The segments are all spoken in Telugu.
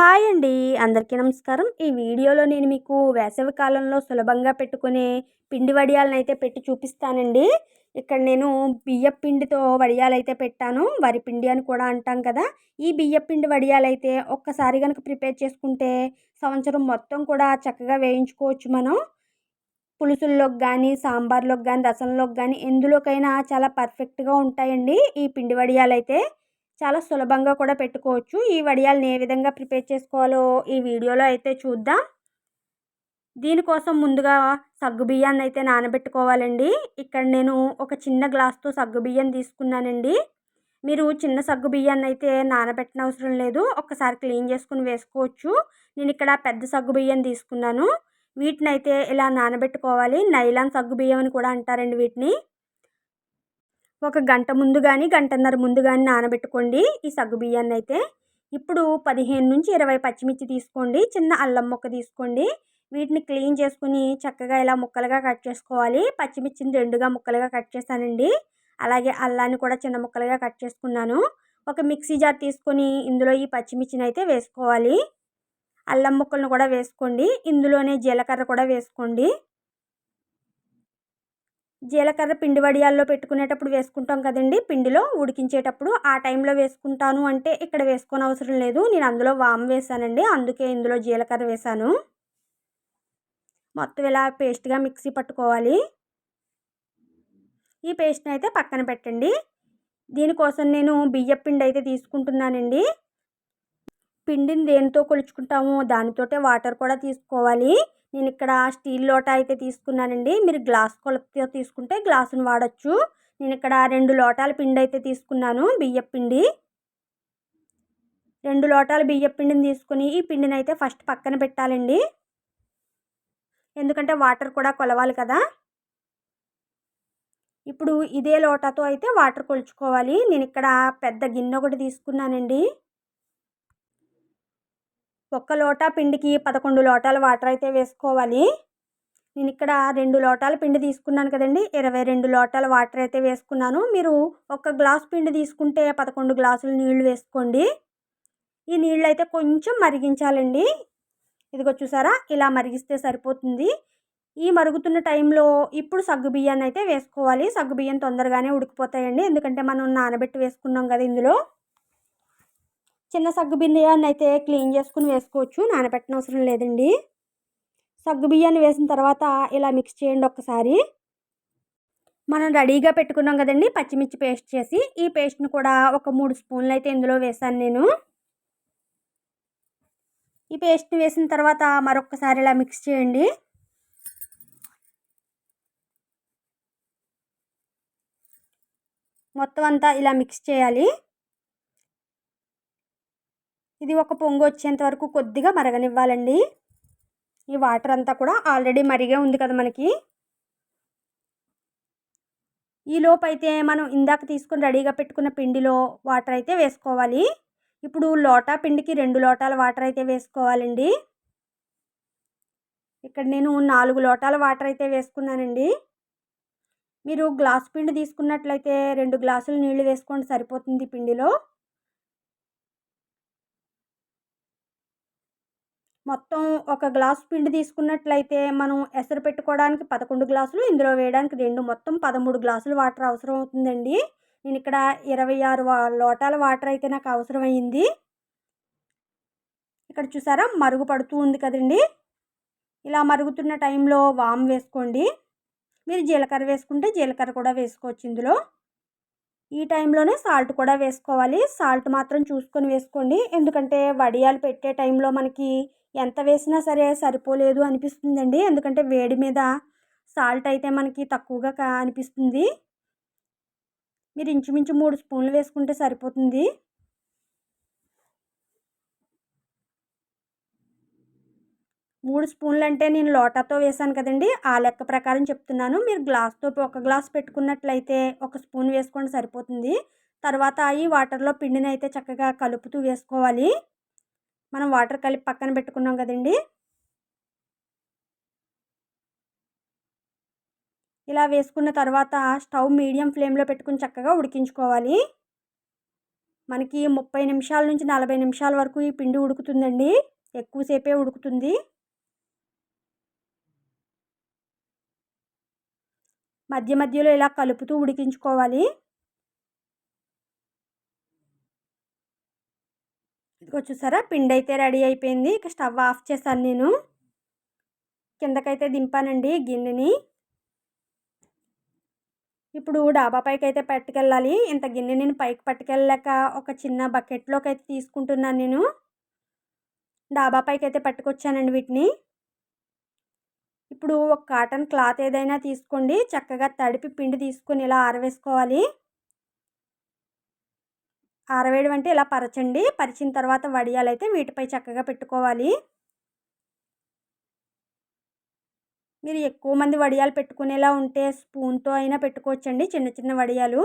హాయ్ అండి. అందరికీ నమస్కారం. ఈ వీడియోలో నేను మీకు వేసవి కాలంలో సులభంగా పెట్టుకునే పిండి వడియాలను అయితే పెట్టి చూపిస్తానండి. ఇక్కడ నేను బియ్యం పిండితో వడియాలు అయితే పెట్టాను. వరి పిండి అని కూడా అంటాం కదా. ఈ బియ్యం పిండి వడియాలు అయితే ఒక్కసారి కనుక ప్రిపేర్ చేసుకుంటే సంవత్సరం మొత్తం కూడా చక్కగా వేయించుకోవచ్చు మనం. పులుసుల్లోకి కానీ సాంబార్లోకి కానీ రసంలోకి కానీ ఎందులోకైనా చాలా పర్ఫెక్ట్గా ఉంటాయండి ఈ పిండి వడియాలు అయితే చాలా సులభంగా కూడా పెట్టుకోవచ్చు. ఈ వడియాలను ఏ విధంగా ప్రిపేర్ చేసుకోవాలో ఈ వీడియోలో అయితే చూద్దాం. దీనికోసం ముందుగా సగ్గు బియ్యాన్ని అయితే నానబెట్టుకోవాలండి. ఇక్కడ నేను ఒక చిన్న గ్లాస్తో సగ్గు బియ్యం తీసుకున్నానండి. మీరు చిన్న సగ్గు బియ్యాన్ని అయితే నానబెట్టిన అవసరం లేదు. ఒక్కసారి క్లీన్ చేసుకుని వేసుకోవచ్చు. నేను ఇక్కడ పెద్ద సగ్గు బియ్యం తీసుకున్నాను. వీటిని అయితే ఇలా నానబెట్టుకోవాలి. నైలాన్ సగ్గు బియ్యం అని కూడా అంటారండి వీటిని. ఒక గంట ముందు కానీ గంటన్నర ముందు కానీ నానబెట్టుకోండి ఈ సగ్గు బియ్యాన్ని అయితే ఇప్పుడు పదిహేను నుంచి ఇరవై పచ్చిమిర్చి తీసుకోండి చిన్న అల్లం ముక్క తీసుకోండి. వీటిని క్లీన్ చేసుకుని చక్కగా ఇలా ముక్కలుగా కట్ చేసుకోవాలి. పచ్చిమిర్చిని రెండుగా ముక్కలుగా కట్ చేశానండి. అలాగే అల్లాన్ని కూడా చిన్న ముక్కలుగా కట్ చేసుకున్నాను. ఒక మిక్సీ జార్ తీసుకొని ఇందులో ఈ పచ్చిమిర్చిని అయితే వేసుకోవాలి. అల్లం ముక్కలను కూడా వేసుకోండి. ఇందులోనే జీలకర్ర కూడా వేసుకోండి. జీలకర్ర పిండి వడియాల్లో పెట్టుకునేటప్పుడు వేసుకుంటాం కదండి. పిండిలో ఉడికించేటప్పుడు ఆ టైంలో వేసుకుంటాను అంటే ఇక్కడ వేసుకోని అవసరం లేదు. నేను అందులో వామ్ వేసానండి. అందుకే ఇందులో జీలకర్ర వేసాను. మొత్తం ఇలా పేస్ట్గా మిక్సీ పట్టుకోవాలి. ఈ పేస్ట్ని అయితే పక్కన పెట్టండి. దీనికోసం నేను బియ్యం పిండి అయితే తీసుకుంటున్నానండి. పిండిని దేనితో కొలుచుకుంటామో దానితోటే వాటర్ కూడా తీసుకోవాలి. నేను ఇక్కడ స్టీల్ లోట అయితే తీసుకున్నానండి. మీరు గ్లాస్ కొలతతో తీసుకుంటే గ్లాసును వాడచ్చు. నేను ఇక్కడ రెండు లోటాల పిండి అయితే తీసుకున్నాను బియ్యం పిండి. రెండు లోటాల బియ్యం పిండిని తీసుకుని ఈ పిండిని అయితే ఫస్ట్ పక్కన పెట్టాలండి. ఎందుకంటే వాటర్ కూడా కొలవాలి కదా. ఇప్పుడు ఇదే లోటాతో అయితే వాటర్ కొలుచుకోవాలి. నేను ఇక్కడ పెద్ద గిన్నె ఒకటి తీసుకున్నానండి. ఒక్క లోటా పిండికి పదకొండు లోటాల వాటర్ అయితే వేసుకోవాలి. నేను ఇక్కడ రెండు లోటాల పిండి తీసుకున్నాను కదండి. ఇరవై రెండు లోటాల వాటర్ అయితే వేసుకున్నాను. మీరు ఒక గ్లాస్ పిండి తీసుకుంటే పదకొండు గ్లాసులు నీళ్ళు వేసుకోండి. ఈ నీళ్ళు అయితే కొంచెం మరిగించాలండి. ఇదిగో చూసారా? ఇలా మరిగిస్తే సరిపోతుంది. ఈ మరుగుతున్న టైంలో ఇప్పుడు సగ్గు బియ్యాన్ని అయితే వేసుకోవాలి. సగ్గు బియ్యం తొందరగానే ఉడికిపోతాయండి. ఎందుకంటే మనం నానబెట్టి వేసుకున్నాం కదా ఇందులో. చిన్న సగ్గు బియ్యాన్ని అయితే క్లీన్ చేసుకుని వేసుకోవచ్చు నానబెట్టిన అవసరం లేదండి. సగ్గు బియ్యాన్ని వేసిన తర్వాత ఇలా మిక్స్ చేయండి ఒక్కసారి. మనం రెడీగా పెట్టుకున్నాం కదండి పచ్చిమిర్చి పేస్ట్ చేసి ఈ పేస్ట్ని కూడా ఒక మూడు స్పూన్లు అయితే ఇందులో వేసాను నేను. ఈ పేస్ట్ని వేసిన తర్వాత మరొకసారి ఇలా మిక్స్ చేయండి. మొత్తం అంతా ఇలా మిక్స్ చేయాలి. ఇది ఒక పొంగు వచ్చేంత వరకు కొద్దిగా మరగనివ్వాలండి. ఈ వాటర్ అంతా కూడా ఆల్రెడీ మరిగే ఉంది కదా మనకి. ఈ లోపు అయితే మనం ఇందాక తీసుకుని రెడీగా పెట్టుకున్న పిండిలో వాటర్ అయితే వేసుకోవాలి. ఇప్పుడు లోటా పిండికి రెండు లోటాల వాటర్ అయితే వేసుకోవాలండి. ఇక్కడ నేను నాలుగు లోటాల వాటర్ అయితే వేసుకున్నానండి. మీరు గ్లాస్ పిండి తీసుకున్నట్లయితే రెండు గ్లాసులు నీళ్ళు వేసుకోండి సరిపోతుంది పిండిలో. మొత్తం ఒక గ్లాసు పిండి తీసుకున్నట్లయితే మనం ఎసరు పెట్టుకోవడానికి పదకొండు గ్లాసులు ఇందులో వేయడానికి రెండు మొత్తం పదమూడు గ్లాసులు వాటర్ అవసరం అవుతుందండి. నేను ఇక్కడ ఇరవై ఆరు లోటాల వాటర్ అయితే నాకు అవసరం ఇక్కడ చూసారా మరుగు పడుతూ ఉంది కదండి. ఇలా మరుగుతున్న టైంలో వామ్ వేసుకోండి. మీరు జీలకర్ర వేసుకుంటే జీలకర్ర కూడా వేసుకోవచ్చు ఇందులో. ఈ టైంలోనే సాల్ట్ కూడా వేసుకోవాలి. సాల్ట్ మాత్రం చూసుకొని వేసుకోండి. ఎందుకంటే వడియాలు పెట్టే టైంలో మనకి ఎంత వేసినా సరే సరిపోలేదు అనిపిస్తుందండి. ఎందుకంటే వేడి మీద సాల్ట్ అయితే మనకి తక్కువగా అనిపిస్తుంది. మీరు ఇంచుమించు మూడు స్పూన్లు వేసుకుంటే సరిపోతుంది. మూడు స్పూన్లు అంటే నేను లోటాతో వేసాను కదండి. ఆ లెక్క ప్రకారం చెప్తున్నాను. మీరు గ్లాస్తో ఒక గ్లాస్ పెట్టుకున్నట్లయితే ఒక స్పూన్ వేసుకోండి సరిపోతుంది. తర్వాత ఈ వాటర్లో పిండిని అయితే చక్కగా కలుపుతూ వేసుకోవాలి. మనం వాటర్ కలిపి పక్కన పెట్టుకున్నాం కదండి. ఇలా వేసుకున్న తర్వాత స్టవ్ మీడియం ఫ్లేమ్లో పెట్టుకుని చక్కగా ఉడికించుకోవాలి. మనకి ముప్పై నిమిషాల నుంచి నలభై నిమిషాల వరకు ఈ పిండి ఉడుకుతుందండి. ఎక్కువసేపే ఉడుకుతుంది. మధ్య మధ్యలో ఇలా కలుపుతూ ఉడికించుకోవాలి. ఇదిగో చూసారా? పిండి అయితే రెడీ అయిపోయింది. ఇక స్టవ్ ఆఫ్ చేశాను నేను. కిందకైతే దింపానండి గిన్నెని. ఇప్పుడు డాబా పైకి అయితే పట్టుకెళ్ళాలి. ఇంత గిన్నె నేను పైకి పట్టుకెళ్ళలేక ఒక చిన్న బకెట్లోకి అయితే తీసుకుంటున్నాను నేను. డాబా పైకి అయితే పట్టుకొచ్చానండి వీటిని. ఇప్పుడు ఒక కాటన్ క్లాత్ ఏదైనా తీసుకోండి. చక్కగా తడిపి పిండి తీసుకొని ఇలా ఆరవేసుకోవాలి. ఆరవేయడం అంటే ఇలా పరచండి. పరిచిన తర్వాత వడియాలైతే వీటిపై చక్కగా పెట్టుకోవాలి. మీరు ఎక్కువ మంది వడియాలు పెట్టుకునేలా ఉంటే స్పూన్తో అయినా పెట్టుకోవచ్చండి చిన్న చిన్న వడియాలు.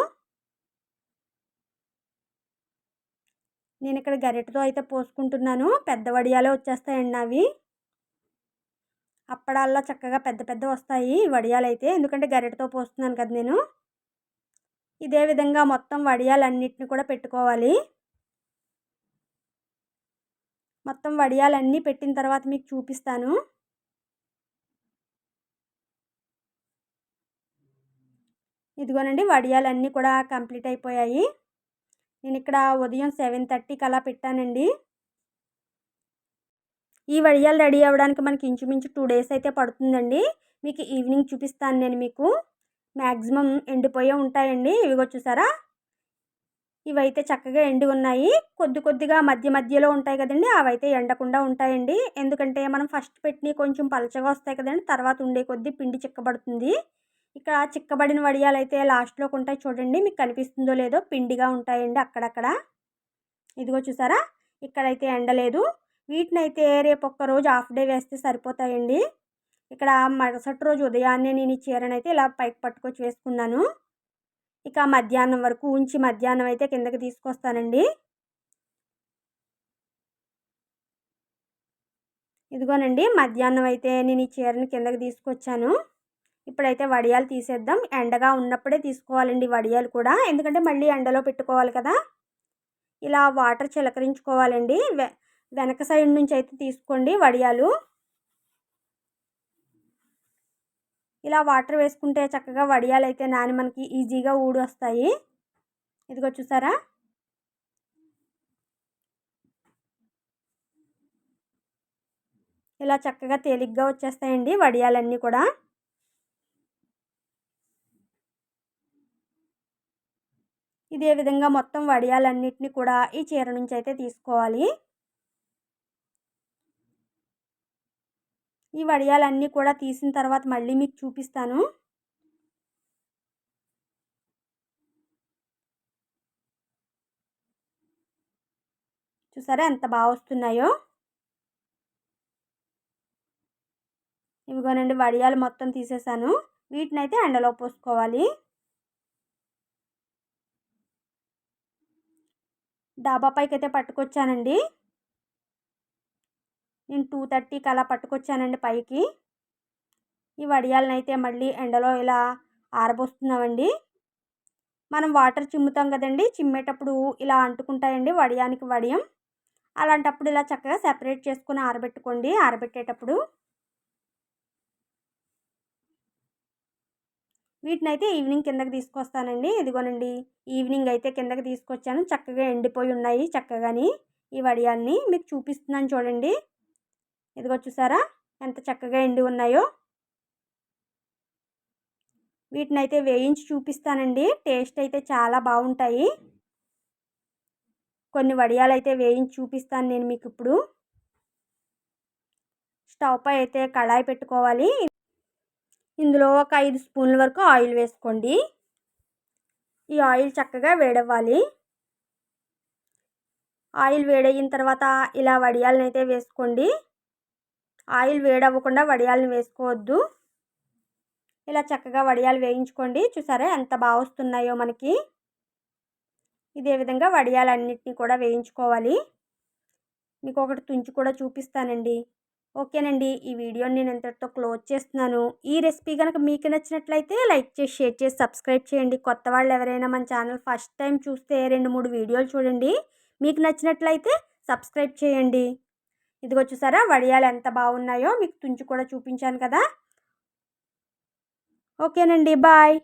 నేను ఇక్కడ గరిటతో అయితే పోసుకుంటున్నాను. పెద్ద వడియాలే వచ్చేస్తాయండి అవి. అప్పడాల్లో చక్కగా పెద్ద పెద్ద వస్తాయి వడియాలు అయితే ఎందుకంటే గరిటతో పోస్తున్నాను కదా నేను. ఇదే విధంగా మొత్తం వడియాలన్నిటిని కూడా పెట్టుకోవాలి. మొత్తం వడియాలన్నీ పెట్టిన తర్వాత మీకు చూపిస్తాను. ఇదిగోనండి వడియాలన్నీ కూడా కంప్లీట్ అయిపోయాయి. నేను ఇక్కడ ఉదయం సెవెన్ థర్టీకి అలా పెట్టానండి. ఈ వడియాలు రెడీ అవ్వడానికి మనకి ఇంచుమించు టూ డేస్ అయితే పడుతుందండి. మీకు ఈవినింగ్ చూపిస్తాను నేను మీకు. మ్యాక్సిమం ఎండిపోయే ఉంటాయండి. ఇవిగో చూసారా? ఇవైతే చక్కగా ఎండి ఉన్నాయి. కొద్ది కొద్దిగా మధ్య మధ్యలో ఉంటాయి కదండి. అవైతే ఎండకుండా ఉంటాయండి. ఎందుకంటే మనం ఫస్ట్ పెట్టి కొంచెం పలచగా వస్తాయి కదండి. తర్వాత ఉండే కొద్దీ పిండి చిక్కబడుతుంది. ఇక్కడ చిక్కబడిన వడియాలు అయితే లాస్ట్లోకి ఉంటాయి చూడండి. మీకు కనిపిస్తుందో లేదో పిండిగా ఉంటాయండి అక్కడక్కడ. ఇదిగో చూసారా? ఇక్కడైతే ఎండలేదు. వీటిని అయితే రేపు ఒక్క రోజు హాఫ్ డే వేస్తే సరిపోతాయండి. ఇక్కడ మరుసటి రోజు ఉదయాన్నే నేను ఈ చీరను అయితే ఇలా పైకి పట్టుకొచ్చి వేసుకున్నాను. ఇక మధ్యాహ్నం వరకు ఉంచి మధ్యాహ్నం అయితే కిందకి తీసుకొస్తానండి. ఇదిగోనండి మధ్యాహ్నం అయితే నేను ఈ చీరని కిందకి తీసుకొచ్చాను. ఇప్పుడైతే వడియాలు తీసేద్దాం. ఎండగా ఉన్నప్పుడే తీసుకోవాలండి వడియాలు కూడా. ఎందుకంటే మళ్ళీ ఎండలో పెట్టుకోవాలి కదా. ఇలా వాటర్ చిలకరించుకోవాలండి. వెనక సైడ్ నుంచి అయితే తీసుకోండి వడియాలు. ఇలా వాటర్ వేసుకుంటే చక్కగా వడియాలు అయితే నాని మనకి ఈజీగా ఊడి వస్తాయి ఇదిగో చూసారా? ఇలా చక్కగా తేలిగ్గా వచ్చేస్తాయండి వడియాలన్నీ కూడా. ఇదే విధంగా మొత్తం వడియాలన్నిటిని కూడా ఈ చీర నుంచి అయితే తీసుకోవాలి. ఈ వడియాలన్నీ కూడా తీసిన తర్వాత మళ్ళీ మీకు చూపిస్తాను. చూసారా ఎంత బాగా వస్తున్నాయో? ఇవిగోనండి వడియాలు మొత్తం తీసేసాను. వీటిని అయితే ఎండలో పోసుకోవాలి. డాబా పైకి అయితే పట్టుకొచ్చానండి. నేను టూ థర్టీకి అలా పట్టుకొచ్చానండి పైకి. ఈ వడియాలనైతే మళ్ళీ ఎండలో ఇలా ఆరబోస్తున్నామండి. మనం వాటర్ చిమ్ముతాం కదండి చిమ్మేటప్పుడు ఇలా అంటుకుంటాయండి వడియానికి వడియం. అలాంటప్పుడు ఇలా చక్కగా సెపరేట్ చేసుకుని ఆరబెట్టుకోండి ఆరబెట్టేటప్పుడు. వీటిని అయితే ఈవినింగ్ కిందకి తీసుకొస్తానండి. ఇదిగోనండి ఈవినింగ్ అయితే కిందకి తీసుకొచ్చాను. చక్కగా ఎండిపోయి ఉన్నాయి చక్కగాని ఈ వడియాల్ని మీకు చూపిస్తున్నాను చూడండి. ఇదిగో చూసారా? ఎంత చక్కగా ఎండి ఉన్నాయో. వీటిని అయితే వేయించి చూపిస్తానండి. టేస్ట్ అయితే చాలా బాగుంటాయి. కొన్ని వడియాలు అయితే వేయించి చూపిస్తాను నేను మీకు ఇప్పుడు స్టవ్ పై అయితే కడాయి పెట్టుకోవాలి. ఇందులో ఒక ఐదు స్పూన్ల వరకు ఆయిల్ వేసుకోండి. ఈ ఆయిల్ చక్కగా వేడవ్వాలి. ఆయిల్ వేడయిన తర్వాత ఇలా వడియాలను అయితే వేసుకోండి. ఆయిల్ వేడవ్వకుండా వడియాలను వేసుకోవద్దు. ఇలా చక్కగా వడియాలు వేయించుకోండి. చూసారా ఎంత బాగా వస్తున్నాయో మనకి. ఇదే విధంగా వడియాలన్నింటినీ కూడా వేయించుకోవాలి. మీకు ఒకటి తుంచి కూడా చూపిస్తానండి. ఓకేనండి. ఈ వీడియోని నేను ఇంతటితో క్లోజ్ చేస్తున్నాను. ఈ రెసిపీ కనుక మీకు నచ్చినట్లయితే లైక్ చేసి షేర్ చేసి సబ్స్క్రైబ్ చేయండి. కొత్త వాళ్ళు ఎవరైనా మన ఛానల్ ఫస్ట్ టైం చూస్తే రెండు మూడు వీడియోలు చూడండి. మీకు నచ్చినట్లయితే సబ్స్క్రైబ్ చేయండి. ఇదిగో చూసారా వడియాలు ఎంత బాగున్నాయో మీకు తుంచి కూడా చూపించాను కదా. ఓకేనండి బాయ్.